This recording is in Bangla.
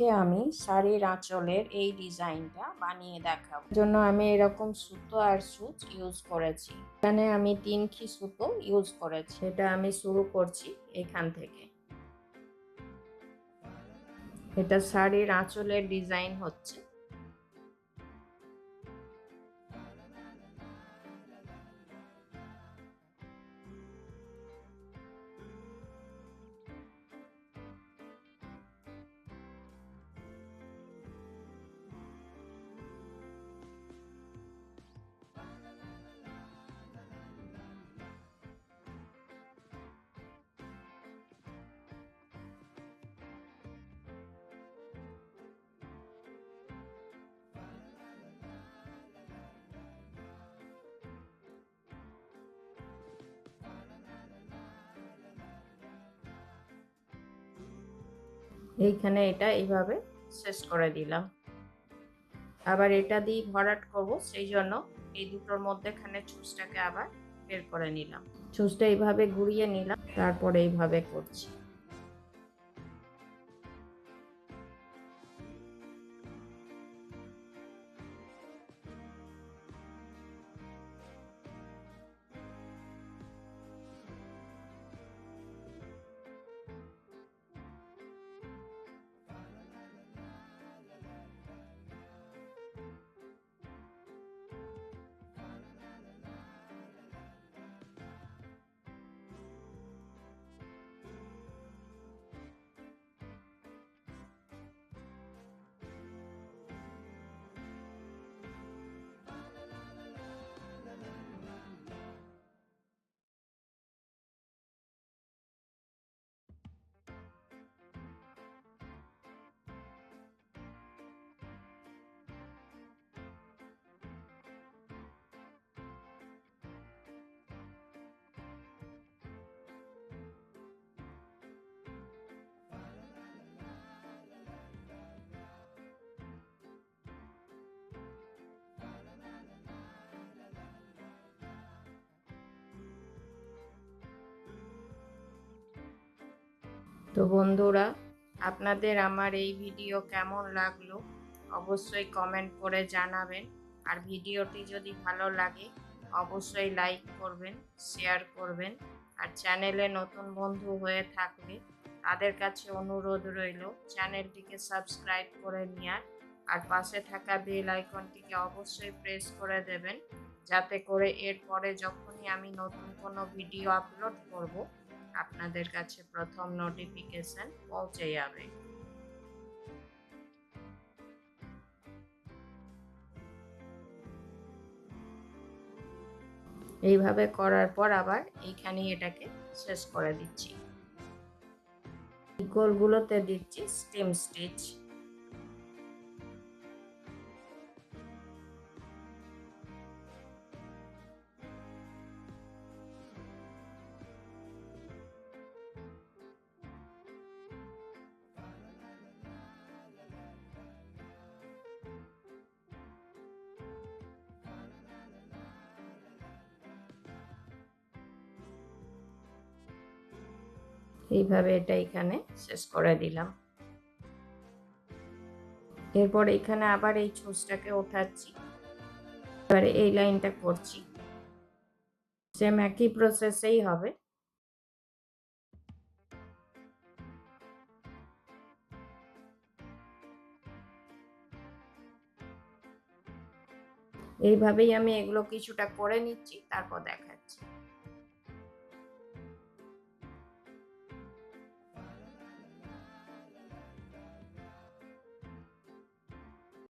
আজকে আমি শাড়ির আঁচলের এই ডিজাইনটা বানিয়ে দেখাবো। জন্য আমি এরকম সুতো আর সুচ ইউজ করেছি। এখানে আমি তিন খি সুতো ইউজ করেছি। এটা আমি শুরু করছি এখান থেকে। এটা শাড়ির আঁচলের ডিজাইন হচ্ছে। এইখানে এটা এইভাবে শেষ করে দিলাম। আবার এটা দিয়ে ভরাট করব, সেই জন্য এই দুটোর মধ্যে এখানে চুজটাকে আবার বের করে নিলাম। চুজটা এইভাবে ঘুরিয়ে নিলাম, তারপরে এইভাবে করছি। তো বন্ধুরা, আপনাদের আমার এই ভিডিও কেমন লাগল অবশ্যই কমেন্ট করে জানাবেন। আর ভিডিওটি যদি ভালো লাগে, অবশ্যই লাইক করবেন শেয়ার করবেন। আর চ্যানেলে নতুন বন্ধু হয়ে থাকলে তাদের কাছে অনুরোধ রইল চ্যানেলটিকে সাবস্ক্রাইব করে নেওয়ার আর পাশে থাকা বেল আইকনটিকে অবশ্যই প্রেস করে দেবেন, যাতে করে এরপরে যখনই আমি নতুন কোনো ভিডিও আপলোড করব আপনাদের কাছে প্রথম নোটিফিকেশন পৌঁছে যাবে। এইভাবে করার পর আবার এইখানে এটাকে শেষ করে দিচ্ছি। গোলগুলোতে দিচ্ছি স্টিম স্টিচ এইভাবে এটা এখানে শেষ করে দিলাম। এরপর এখানে আবার এই ছুঁচটাকে ওঠাচ্ছি। এবারে এই লাইনটা করছি। সেম একই প্রসেসেই হবে। এইভাবেই আমি এগুলো কিছুটা করে নিচ্ছি, তারপর দেখাচ্ছি